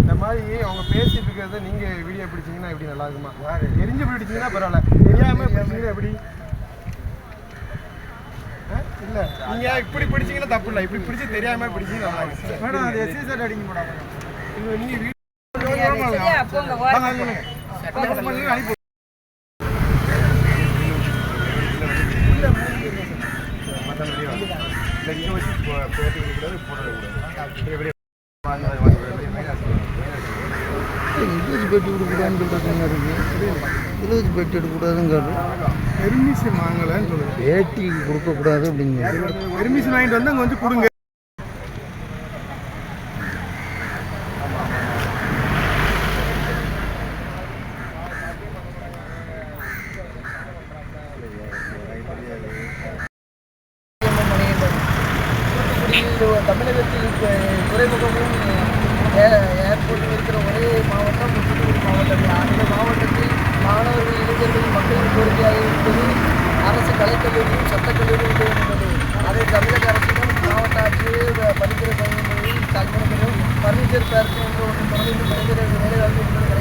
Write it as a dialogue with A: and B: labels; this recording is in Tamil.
A: இந்த மாதிரி அவங்க பேசிட்டு இருக்கிறத நீங்க வீடியோ பிடிச்சீங்கன்னா எப்படி நல்லா இருக்குமா தெரிஞ்சு பிடிச்சீங்கன்னா பரவாயில்ல தெரியாமல் பிடிச்சீங்கன்னா எப்படி இல்ல நீங்க இப்படி பிடிச்சீங்கன்னா தப்பு இல்லை இப்படி பிடிச்சி தெரியாம பிடிச்சீங்கன்னா நல்லா இருக்கு மேடம் அது எஸ்சி சார் அடிங்க மேடம் இது நீங்க வீடியோ
B: சரியா போங்க ஓரமா
A: அனுப்பி
C: இங்கிலீஷ் பேட்டி கொடுக்கூடாதுன்னு சொல்கிறது இருக்கு? இங்கிலீஷ் பேட்டி எடுக்கக்கூடாதுங்கிறது
A: பெர்மிஷன் வாங்கலன்னு
C: பேட்டி கொடுக்கக்கூடாது அப்படிங்கிறது
A: பெர்மிஷன் வாங்கிட்டு வந்து அங்க வந்து கொடுங்க.
D: தமிழகத்தில் இப்போ துறைமுகமும் ஏர்போர்ட்டும் இருக்கிற ஒரே மாவட்டம் தூத்துக்குடி மாவட்டம் அந்த மாவட்டத்தில் மாணவர்கள் இளைஞர்கள் மக்களின் கோரிக்கையாக இருப்பது அரசு கலைக்கல்லூரியும் சட்டக்கல்லூரியும் என்பது. அதை தமிழக அரசிடம் மாவட்ட ஆட்சியர் பரிந்துரை பயன்முறையில் கல்முனைகளும் பர்னிச்சர் பேருக்கு என்ற ஒன்று தொடர்ந்து மனிதர்கள் வேலைவாய்ப்பு